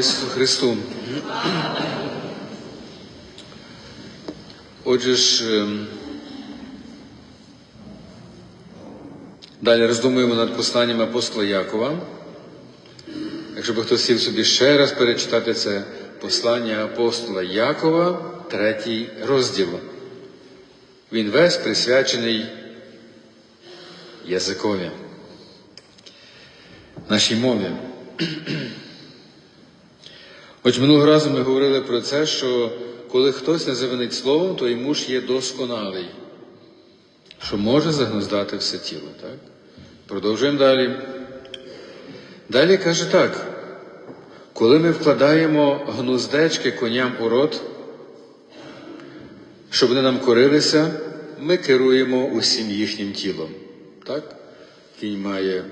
Ісусу Христу! Отже ж, ем, далі роздумуємо над посланням апостола Якова. Якщо би хтось сів собі ще раз перечитати це послання апостола Якова, третій розділ. Він весь присвячений язикові, нашій мові. Хоч минулого разу ми говорили про це, що коли хтось не завинить словом, то йому ж є досконалий, що може загнуздати все тіло. Так? Продовжуємо далі. Далі каже так: коли ми вкладаємо гнуздечки коням у рот, щоб вони нам корилися, ми керуємо усім їхнім тілом. Так? Кінь має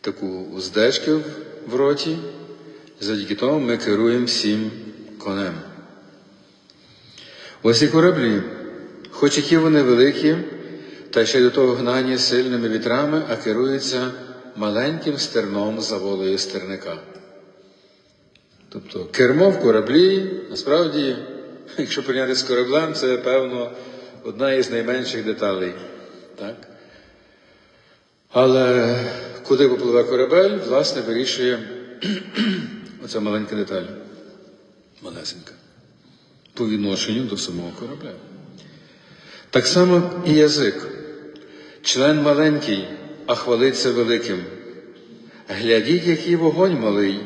таку уздечку в роті, завдяки тому ми керуємо всім конем. Ось і кораблі, хоч які вони великі, та ще й до того гнані сильними вітрами, а керуються маленьким стерном за волею стерника. Тобто кермо в кораблі, насправді, якщо порівняти з кораблем, це, певно, одна із найменших деталей. Так? Але куди попливе корабель, власне, вирішує оця маленька деталь. Малесенька. По відношенню до самого корабля. Так само і язик. Член маленький, а хвалиться великим. Глядіть, який вогонь малий,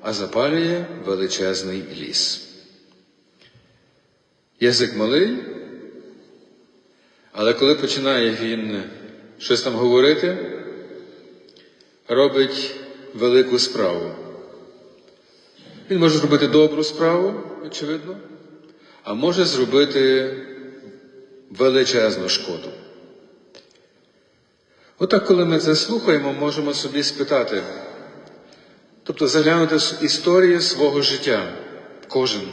а запалює величезний ліс. Язик малий, але коли починає він щось там говорити, робить велику справу. Він може зробити добру справу, очевидно, а може зробити величезну шкоду. Отак, коли ми це слухаємо, можемо собі спитати, тобто заглянути в історію свого життя, кожен.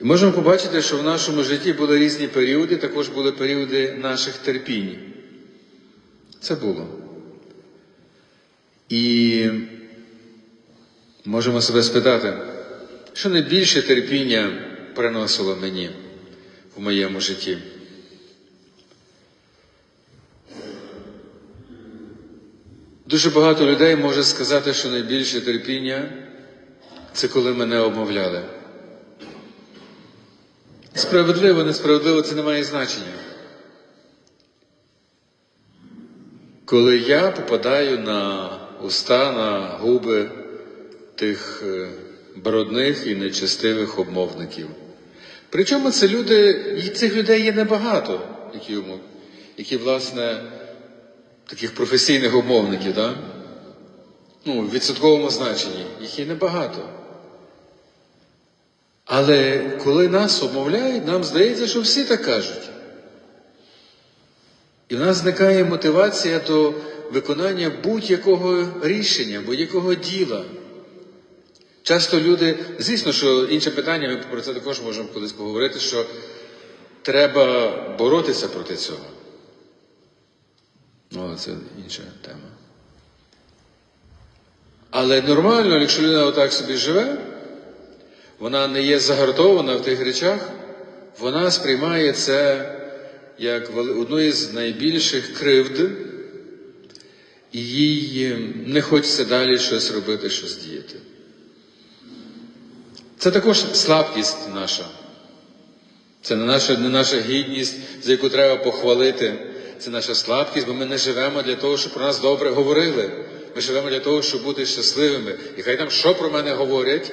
І можемо побачити, що в нашому житті були різні періоди, також були періоди наших терпінь. Це було. І можемо себе спитати, що найбільше терпіння приносило мені в моєму житті. Дуже багато людей може сказати, що найбільше терпіння це коли мене обмовляли. Справедливо, несправедливо це не має значення. Коли я попадаю на уста, на губи тих е, брудних і нечестивих обмовників. Причому це люди, цих людей є небагато, які, які власне, таких професійних обмовників, да? ну, в відсотковому значенні, їх є небагато. Але коли нас обмовляють, нам здається, що всі так кажуть. І в нас зникає мотивація до виконання будь-якого рішення, будь-якого діла. Часто люди, звісно, що інше питання, ми про це також можемо колись поговорити, що треба боротися проти цього. Ну, але це інша тема. Але нормально, якщо людина отак собі живе, вона не є загартована в тих речах, вона сприймає це як одну із найбільших кривд, і їй не хочеться далі щось робити, щось діяти. Це також слабкість наша. Це не наша, не наша гідність, за яку треба похвалити. Це наша слабкість, бо ми не живемо для того, щоб про нас добре говорили. Ми живемо для того, щоб бути щасливими. І хай там що про мене говорять,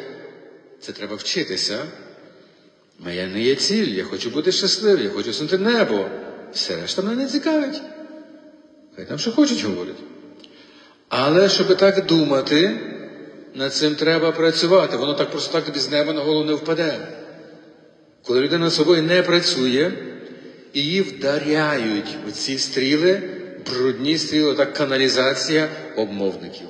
це треба вчитися. Моя не є ціль, я хочу бути щасливим, я хочу сунути небо. Все решта мене не цікавить. Хай там що хочуть говорять. Але щоб так думати, над цим треба працювати. Воно так просто так тобі з неба на голову не впаде. Коли людина над собою не працює, її вдаряють у ці стріли, брудні стріли, так каналізація обмовників.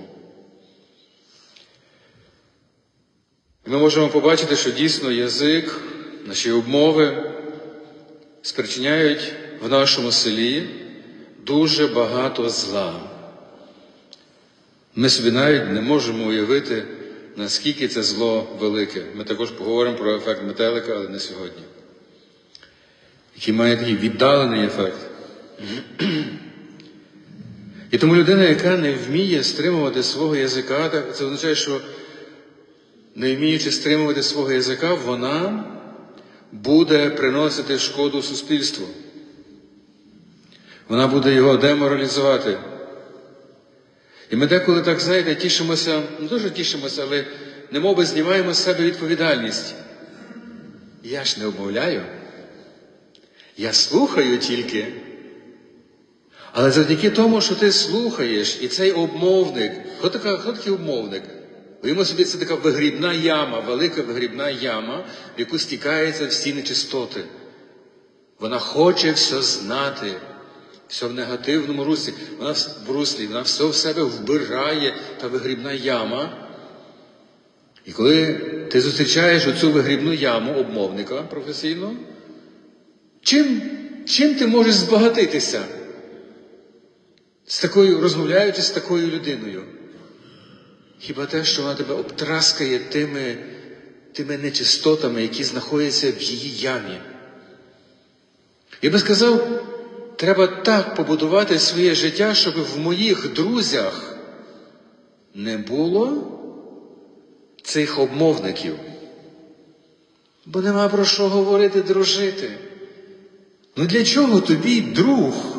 Ми можемо побачити, що дійсно язик, наші обмови спричиняють в нашому селі дуже багато зла. Ми собі навіть не можемо уявити, наскільки це зло велике. Ми також поговоримо про ефект метелика, але не сьогодні. Який має такий віддалений ефект. І тому людина, яка не вміє стримувати свого язика, це означає, що не вміючи стримувати свого язика, вона буде приносити шкоду суспільству. Вона буде його деморалізувати. І ми деколи так, знаєте, тішимося, не дуже тішимося, але немов знімаємо з себе відповідальність. Я ж не обмовляю. Я слухаю тільки. Але завдяки тому, що ти слухаєш, і цей обмовник, хто, така, хто такий обмовник? Уявимо собі, це така вигрібна яма, велика вигрібна яма, в яку стікаються всі нечистоти. Вона хоче все знати, все в негативному руслі, вона в руслі, вона все в себе вбирає, та вигрібна яма. І коли ти зустрічаєш оцю вигрібну яму обмовника професійно, чим, чим ти можеш збагатитися? З такою, розмовляючи з такою людиною. Хіба те, що вона тебе обтраскає тими, тими нечистотами, які знаходяться в її ямі? Я би сказав, треба так побудувати своє життя, щоб в моїх друзях не було цих обмовників. Бо нема про що говорити, дружити. Ну для чого тобі друг?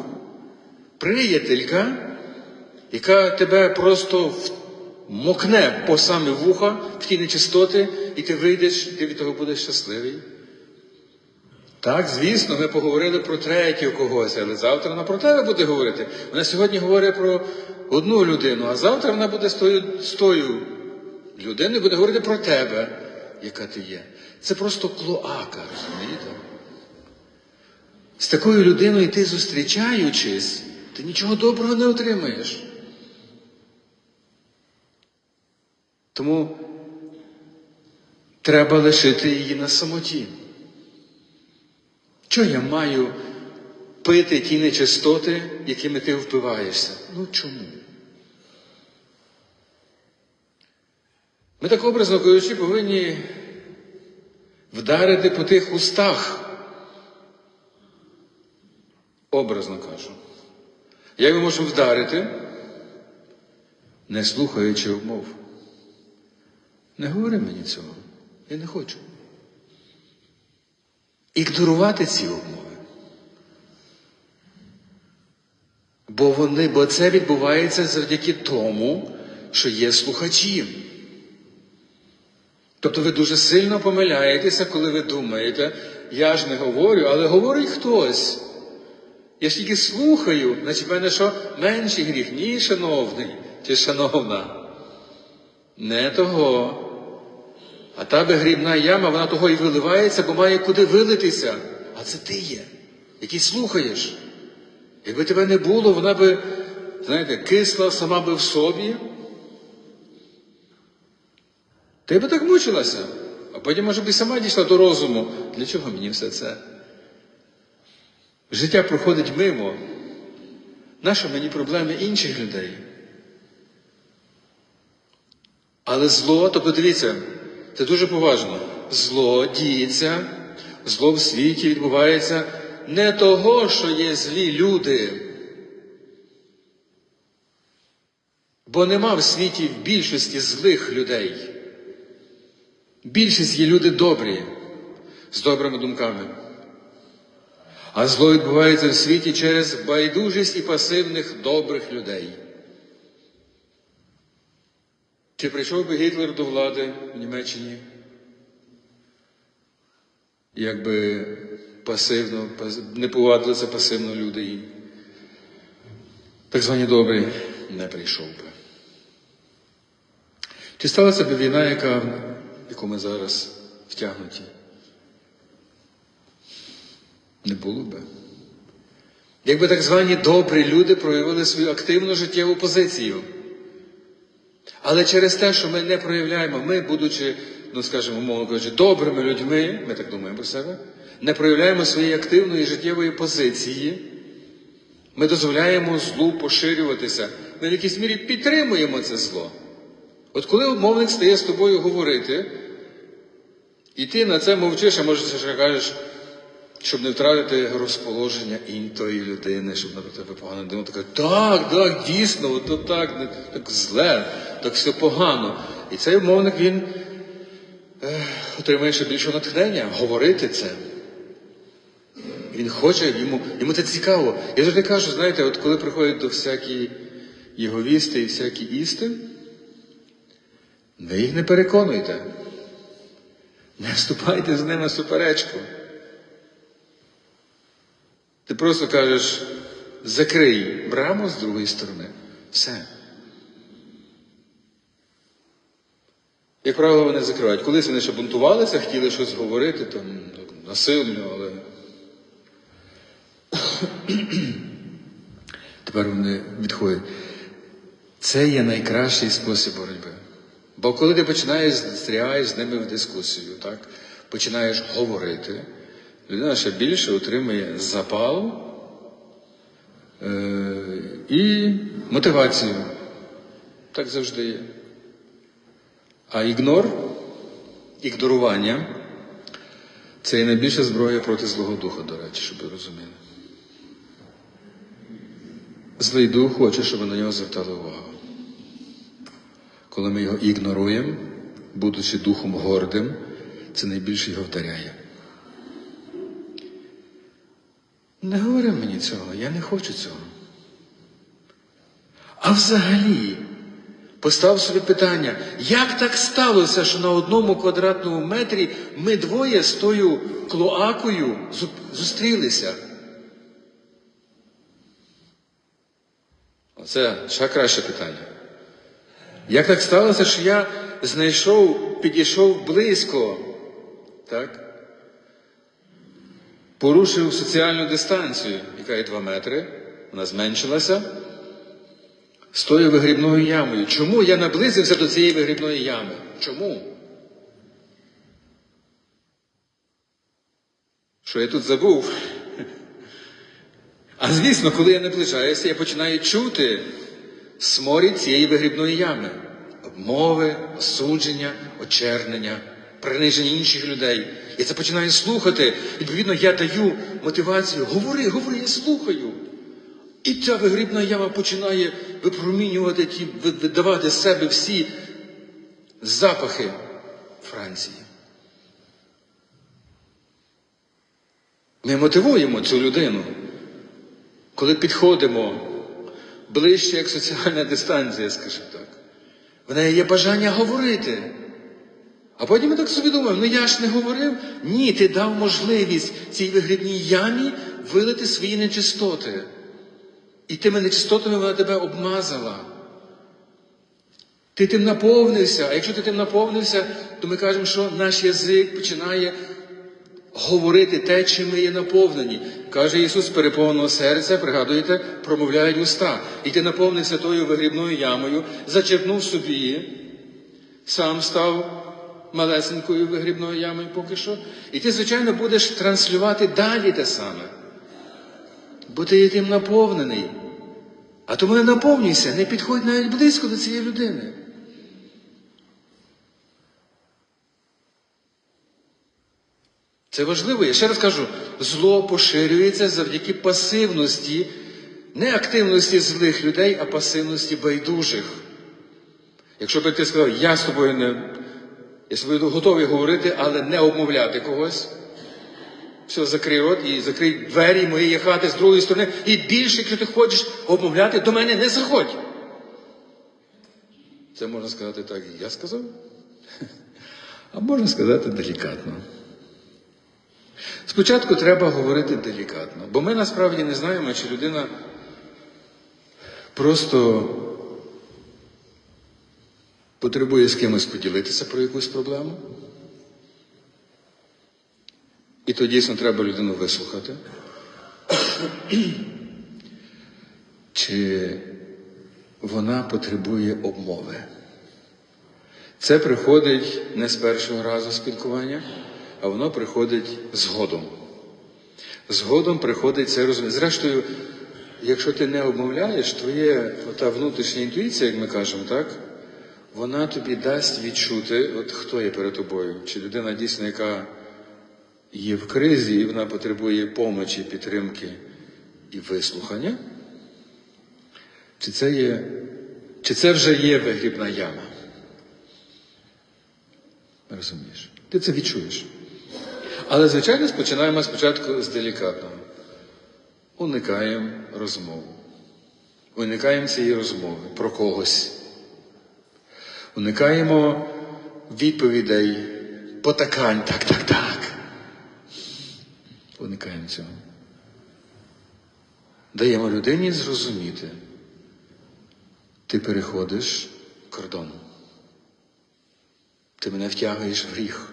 приятелька, яка тебе просто мокне по самі вуха в ті нечистоти, і ти вийдеш, і ти від того будеш щасливий. Так, звісно, ми поговорили про третю когось, але завтра вона про тебе буде говорити. Вона сьогодні говорить про одну людину, а завтра вона буде з тою, людиною буде говорити про тебе, яка ти є. Це просто клоака, розумієте? З такою людиною ти зустрічаючись, ти нічого доброго не отримаєш. Тому треба лишити її на самоті. Що я маю пити ті нечистоти, якими ти впиваєшся? Ну чому? Ми так образно кажучи, повинні вдарити по тих устах. Образно кажу. Як ми можемо вдарити, не слухаючи умов? Не говори мені цього. Я не хочу. Ігнорувати ці умови. Бо вони, бо це відбувається завдяки тому, що є слухачі. Тобто ви дуже сильно помиляєтеся, коли ви думаєте, я ж не говорю, але говорить хтось. Я ж тільки слухаю, значить в мене що менший гріх, ні, шановний чи шановна. Не того. А та грібна яма, вона того і виливається, бо має куди вилитися. А це ти є, який слухаєш. Якби тебе не було, вона би, знаєте, кисла сама би в собі. Ти би так мучилася, а потім, може би, сама дійшла до розуму. Для чого мені все це? Життя проходить мимо. Нащо мені проблеми інших людей? Але зло, то подивіться, це дуже поважно. Зло діється, зло в світі відбувається не того, що є злі люди. Бо нема в світі в більшості злих людей. Більшість є люди добрі, з добрими думками. А зло відбувається в світі через байдужість і пасивних добрих людей. Чи прийшов би Гітлер до влади в Німеччині? Якби пасивно, не повадилися пасивно люди і так звані добрі не прийшов би. Чи сталася б війна, яка, яку ми зараз втягнуті? Не було би. Якби так звані добрі люди проявили свою активну життєву позицію. Але через те, що ми не проявляємо, ми, будучи, ну скажімо, мовно кажучи, добрими людьми, ми так думаємо про себе, не проявляємо своєї активної життєвої позиції, ми дозволяємо злу поширюватися, ми в якійсь мірі підтримуємо це зло. От коли мовник стає з тобою говорити, і ти на це мовчиш, а може ще кажеш, щоб не втратити розположення іншої людини, щоб на тебе погано думати, така, так, так, дійсно, от то так, так зле, так все погано. І цей мовник він е, отримує ще більше натхнення говорити це. Він хоче, йому, йому це цікаво. Я завжди кажу, знаєте, от коли приходять до всякі єговісти і всякі істи, ви їх не переконуйте. Не вступайте з ними в суперечку. Ти просто кажеш, закрий браму з другої сторони. Все. Як правило, вони закривають. Колись вони ще бунтувалися, хотіли щось говорити, там, насильно, але. Тепер вони відходять. Це є найкращий спосіб боротьби. Бо коли ти починаєш стрягаєш з ними в дискусію, так? починаєш говорити, людина ще більше отримує запал е- і мотивацію. Так завжди є. А ігнор, ігнорування це і найбільша зброя проти Злого Духа, до речі, щоб ви розуміли. Злий дух хоче, щоб ви на нього звертали увагу. Коли ми його ігноруємо, будучи духом гордим, це найбільше його вдаряє. Не говори мені цього, я не хочу цього. А взагалі, постав собі питання, як так сталося, що на одному квадратному метрі ми двоє з тою клоакою зустрілися? Оце ще краще питання. Як так сталося, що я знайшов, підійшов близько, так? Порушив соціальну дистанцію, яка є 2 метри, вона зменшилася з тою вигрібною ямою. Чому я наблизився до цієї вигрібної ями? Чому? Що я тут забув? А звісно, коли я наближаюся, я починаю чути сморід цієї вигрібної ями. Обмови, осудження, очернення, приниження інших людей. Я це починаю слухати. Відповідно, я даю мотивацію. Говори, говори, я слухаю. І ця вигрібна яма починає випромінювати ті, видавати з себе всі запахи Франції. Ми мотивуємо цю людину, коли підходимо ближче, як соціальна дистанція, скажімо так. В неї є бажання говорити. А потім ми так собі думаємо, ну я ж не говорив. Ні, ти дав можливість цій вигрібній ямі вилити свої нечистоти. І тими нечистотами вона тебе обмазала. Ти тим наповнився. А якщо ти тим наповнився, то ми кажемо, що наш язик починає говорити те, чим ми є наповнені. Каже Ісус, переповненого серця, пригадуєте, промовляють уста. І ти наповнився тою вигрібною ямою, зачерпнув собі, сам став малесенькою вигрібною ямою поки що. І ти, звичайно, будеш транслювати далі те саме. Бо ти тим наповнений. А тому не наповнюйся, не підходь навіть близько до цієї людини. Це важливо. Я ще раз кажу, зло поширюється завдяки пасивності, не активності злих людей, а пасивності байдужих. Якщо би ти сказав, я з тобою не я з тобою готовий говорити, але не обмовляти когось. Все, закрий рот і закрий двері моєї хати з другої сторони. І більше, якщо ти хочеш обмовляти, до мене не заходь. Це можна сказати так, і я сказав. А можна сказати делікатно. Спочатку треба говорити делікатно, бо ми насправді не знаємо, чи людина просто потребує з кимось поділитися про якусь проблему. І то дійсно треба людину вислухати. Чи вона потребує обмови? Це приходить не з першого разу спілкування, а воно приходить згодом. Згодом приходить це розуміння. Зрештою, якщо ти не обмовляєш, ота внутрішня інтуїція, як ми кажемо, так? Вона тобі дасть відчути, от хто є перед тобою. Чи людина дійсно, яка є в кризі, і вона потребує помочі, підтримки і вислухання. Чи це є, чи це вже є вигрібна яма? Розумієш? Ти це відчуєш. Але, звичайно, починаємо спочатку з делікатного. Уникаємо розмов. Уникаємо цієї розмови про когось. Уникаємо відповідей, потакань, так, так, так. Уникаємо цього. Даємо людині зрозуміти, ти переходиш кордон. Ти мене втягуєш в гріх.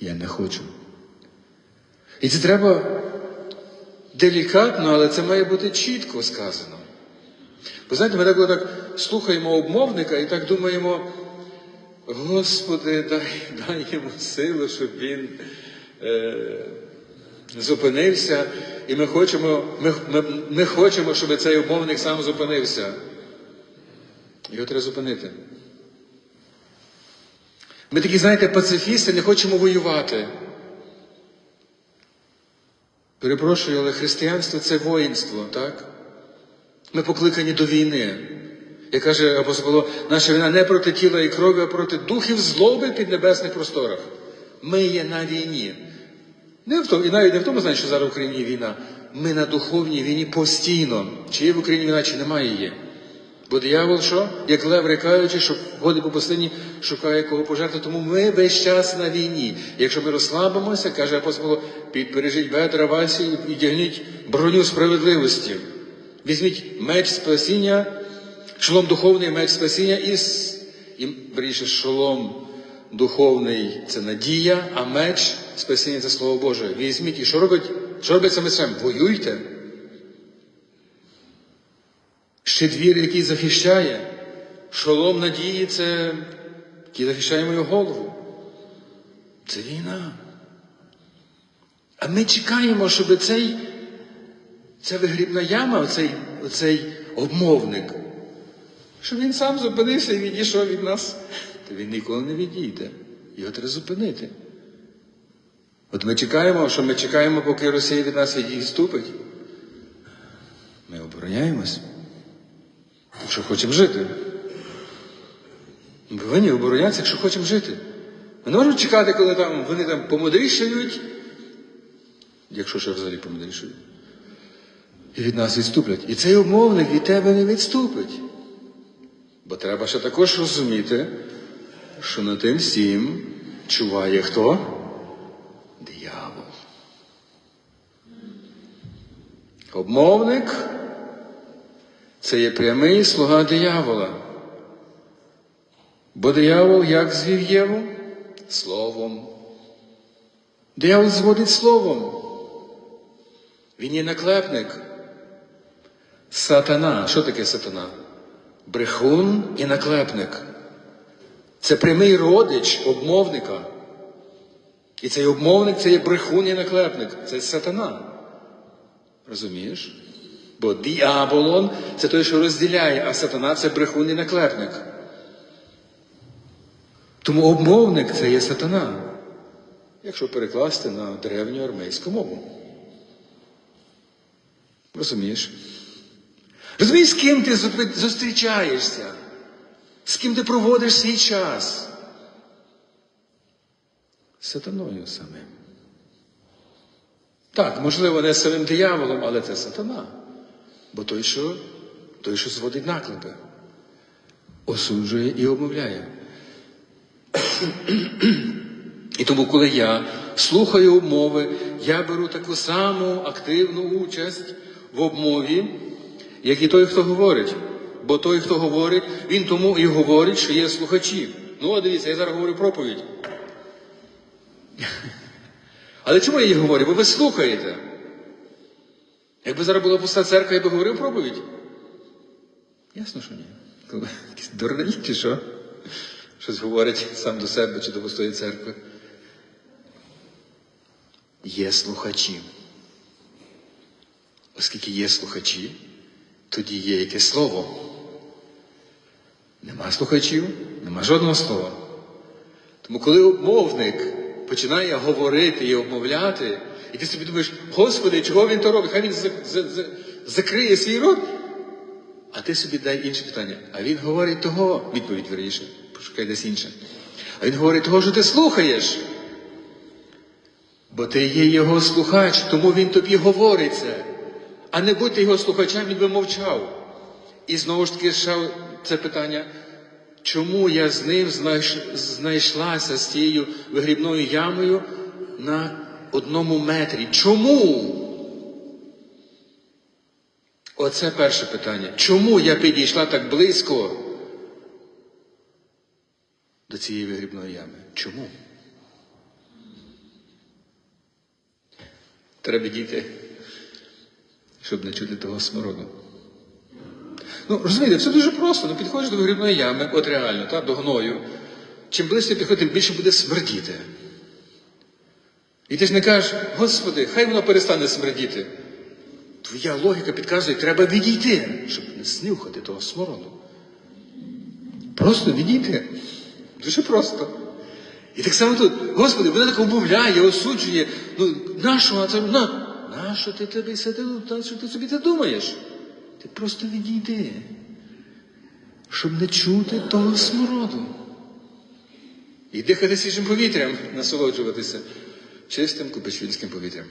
Я не хочу. І це треба делікатно, але це має бути чітко сказано. Бо знаєте, ми так, так слухаємо обмовника і так думаємо, Господи, дай, дай йому силу, щоб він е, зупинився. І ми хочемо, ми, ми, ми хочемо, щоб цей обмовник сам зупинився. Його треба зупинити. Ми такі, знаєте, пацифісти, не хочемо воювати. Перепрошую, але християнство це воїнство, так? Ми покликані до війни. Як каже апостол Павло, наша війна не проти тіла і крові, а проти духів злоби під небесних просторах. Ми є на війні. Не в тому, і навіть не в тому значить, що зараз в Україні війна. Ми на духовній війні постійно. Чи є в Україні війна, чи немає її. Бо диявол що? Як лев рикаючи, що ходить по пустині, шукає кого пожертвувати. Тому ми весь час на війні. Якщо ми розслабимося, каже апостол, Павло, підпережіть бедра Васі і дягніть броню справедливості. Візьміть меч спасіння, шолом духовний меч спасіння і, і вірніше, шолом духовний це надія, а меч спасіння це слово Боже. Візьміть і що робить? Що робить саме цим? Воюйте. Ще двір, який захищає. Шолом надії це який захищає мою голову. Це війна. А ми чекаємо, щоб цей, ця вигрібна яма, оцей, оцей обмовник, щоб він сам зупинився і відійшов від нас. То він ніколи не відійде. Його треба зупинити. От ми чекаємо, що ми чекаємо, поки Росія від нас відступить. Ми обороняємось. Якщо хочемо жити. Ми повинні оборонятися, якщо хочемо жити. Ми не можемо чекати, коли там, вони там помудрішають, якщо ще взагалі помудрішають, і від нас відступлять. І цей умовник від тебе не відступить. Бо треба ще також розуміти, що на тим всім чуває хто? Диявол. Обмовник це є прямий слуга диявола. Бо диявол як звів Єву? Словом. Диявол зводить словом. Він є наклепник. Сатана. Що таке сатана? Брехун і наклепник. Це прямий родич обмовника. І цей обмовник це є брехун і наклепник. Це сатана. Розумієш? Бо діаболон це той, що розділяє, а сатана це брехун і наклепник. Тому обмовник це є сатана, якщо перекласти на древню армейську мову. Розумієш? Розумієш, з ким ти зустрічаєшся? З ким ти проводиш свій час? Сатаною самим. Так, можливо, не самим дияволом, але це сатана. Бо той, що, той, що зводить наклепи, осуджує і обмовляє. І тому, коли я слухаю обмови, я беру таку саму активну участь в обмові, як і той, хто говорить. Бо той, хто говорить, він тому і говорить, що є слухачі. Ну, от дивіться, я зараз говорю проповідь. Але чому я її говорю? Бо ви слухаєте. Якби зараз була пуста церква, я би говорив проповідь. Ясно, що ні. Якийсь дурний чи що? Щось говорить сам до себе чи до пустої церкви. Є слухачі. Оскільки є слухачі, тоді є якесь слово. Нема слухачів, нема жодного слова. Тому коли мовник починає говорити і обмовляти, і ти собі думаєш, Господи, чого він то робить? Хай він за- за- за- закриє свій рот. А ти собі дай інше питання. А він говорить того, відповідь вірніше, пошукай десь інше. А він говорить того, що ти слухаєш. Бо ти є його слухач, тому він тобі говорить це. А не будь ти його слухачем, він би мовчав. І знову ж таки це питання, чому я з ним знайш- знайшлася з цією вигрібною ямою на одному метрі? Чому? Оце перше питання. Чому я підійшла так близько до цієї вигрібної ями? Чому? Треба діти, щоб не чути того смороду. Ну, розумієте, все дуже просто. Ну, підходиш до вигрібної ями, от реально, так, до гною. Чим ближче підходиш, тим більше буде смердіти. І ти ж не кажеш, Господи, хай воно перестане смердіти. Твоя логіка підказує, треба відійти, щоб не снюхати того смороду. Просто відійти. Дуже просто. І так само тут, Господи, вона так обмовляє, осуджує. Ну, нащо це? На, нащо ти тебе сидив? Та що ти собі це думаєш? Ти просто відійди, щоб не чути того смороду. І дихати свіжим повітрям, насолоджуватися чистим купечвільським повітрям.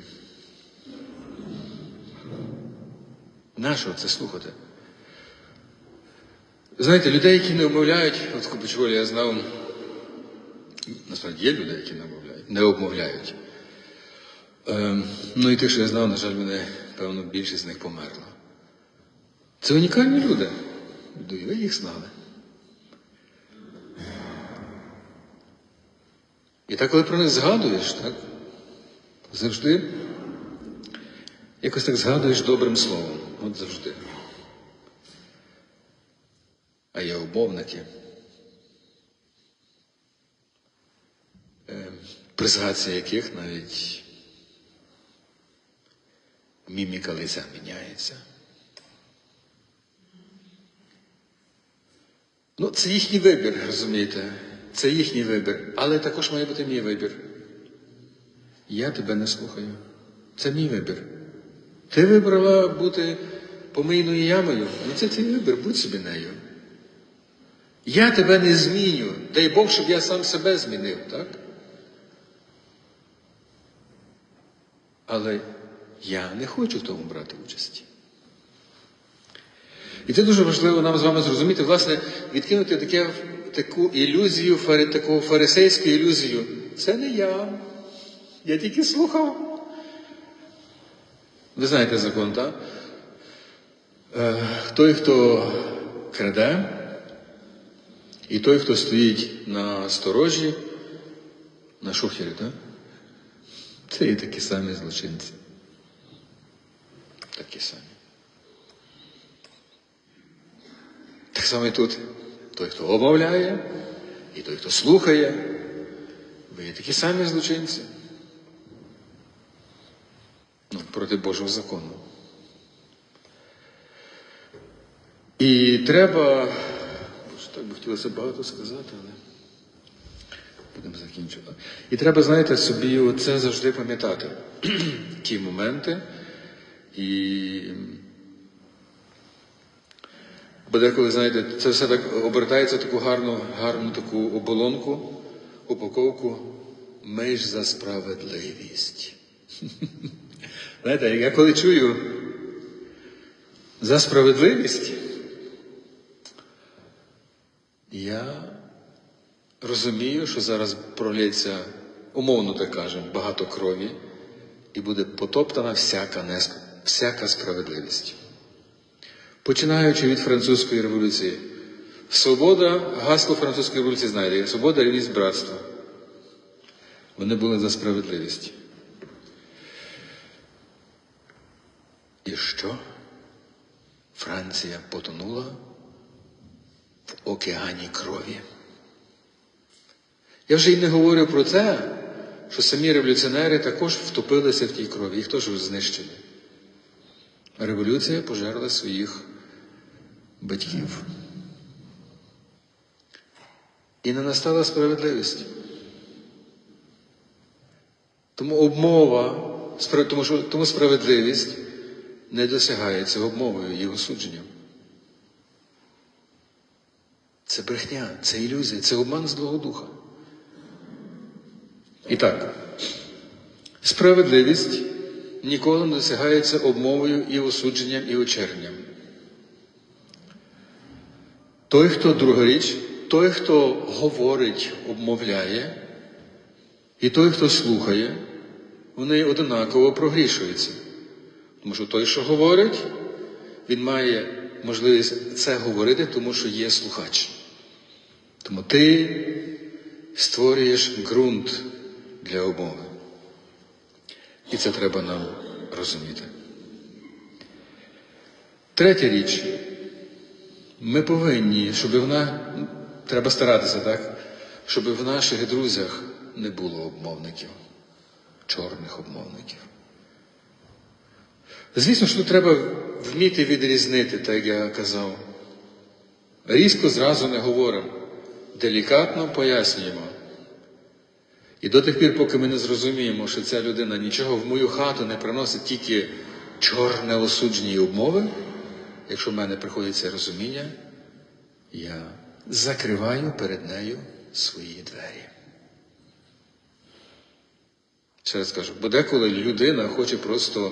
Нащо це слухати? Знаєте, людей, які не обмовляють, от Купичволі я знав, насправді є люди, які не обмовляють, не обмовляють. Ем, ну і тих, що я знав, на жаль, мене, певно, більшість з них померла. Це унікальні люди. Ви їх знали. І так, коли про них згадуєш, так, завжди якось так згадуєш добрим словом. От завжди. А є обмовники. Е, При згадці яких навіть міміка лиця міняється. Ну, це їхній вибір, розумієте? Це їхній вибір. Але також має бути мій вибір. Я тебе не слухаю. Це мій вибір. Ти вибрала бути помийною ямою, ну це твій вибір, будь собі нею. Я тебе не зміню. Дай Бог, щоб я сам себе змінив, так? Але я не хочу в тому брати участі. І це дуже важливо нам з вами зрозуміти, власне, відкинути таке, таку ілюзію, таку фарисейську ілюзію. Це не я. Я тільки слухав. Ви знаєте закон, так? Е, той, хто краде, і той, хто стоїть на сторожі, на шухері, так? Це і такі самі злочинці. Такі самі. Так само і тут. Той, хто обмовляє, і той, хто слухає, ви є такі самі злочинці. Ну, проти Божого закону. І треба, Боже, так би хотілося багато сказати, але будемо закінчувати. І треба, знаєте, собі оце завжди пам'ятати. Ті моменти. І Бо деколи, знаєте, це все так обертається в таку гарну, гарну таку оболонку, упаковку. Ми ж за справедливість. Знаєте, я коли чую за справедливість, я розумію, що зараз пролється, умовно так кажемо, багато крові, і буде потоптана всяка, нес- всяка справедливість. Починаючи від французької революції. Свобода, гасло французької революції знаєте, свобода, рівність, братство. Вони були за справедливість. І що? Франція потонула в океані крові. Я вже й не говорю про те, що самі революціонери також втопилися в тій крові, їх теж знищили. Революція пожерла своїх батьків. І не настала справедливість. Тому обмова, тому, що, тому справедливість не досягається обмовою і осудженням. Це брехня, це ілюзія, це обман Злого Духа. І так, справедливість ніколи не досягається обмовою і осудженням, і очерненням. Той, хто друга річ, той, хто говорить, обмовляє, і той, хто слухає, вони одинаково прогрішуються. Тому що той, що говорить, він має можливість це говорити, тому що є слухач. Тому ти створюєш ґрунт для обмови. І це треба нам розуміти. Третя річ. Ми повинні, щоб вона, треба старатися, так? Щоб в наших друзях не було обмовників, чорних обмовників. Звісно, що треба вміти відрізнити, так як я казав. Різко зразу не говоримо, делікатно пояснюємо. І до тих пір, поки ми не зрозуміємо, що ця людина нічого в мою хату не приносить тільки чорне осудження і обмови, якщо в мене приходить це розуміння, я закриваю перед нею свої двері. Ще раз кажу, бо деколи людина хоче просто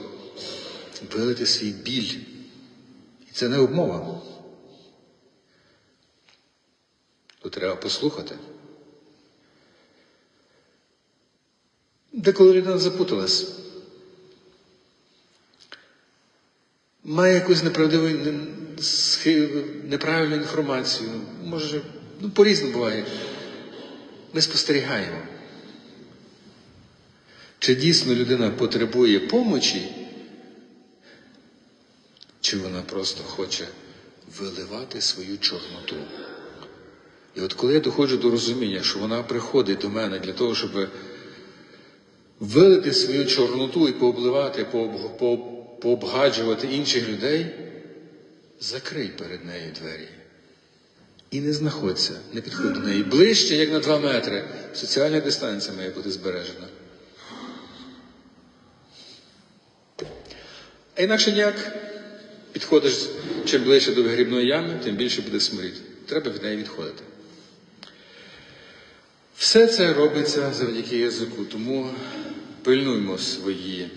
вилити свій біль. І це не обмова. Тут треба послухати. Деколи людина запуталась. Має якусь неправдиву, неправильну інформацію. Може, ну, по-різному буває. Ми спостерігаємо. Чи дійсно людина потребує помочі, чи вона просто хоче виливати свою чорноту. І от коли я доходжу до розуміння, що вона приходить до мене для того, щоб вилити свою чорноту і пообливати, пооб- по- пообгаджувати інших людей, закрий перед нею двері. І не знаходься, не підходь до неї ближче, як на два метри. Соціальна дистанція має бути збережена. А інакше ніяк підходиш чим ближче до вигрібної ями, тим більше буде сморід. Треба від неї відходити. Все це робиться завдяки язику, тому пильнуймо свої,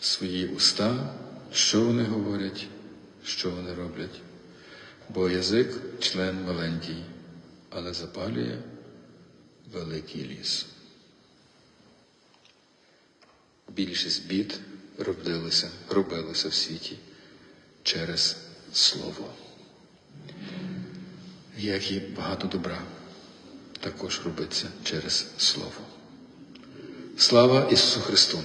свої уста, що вони говорять, що вони роблять. Бо язик член маленький, але запалює великий ліс. Більшість бід робилися, робилися в світі через Слово. Як і багато добра також робиться через Слово. Слава Ісусу Христу!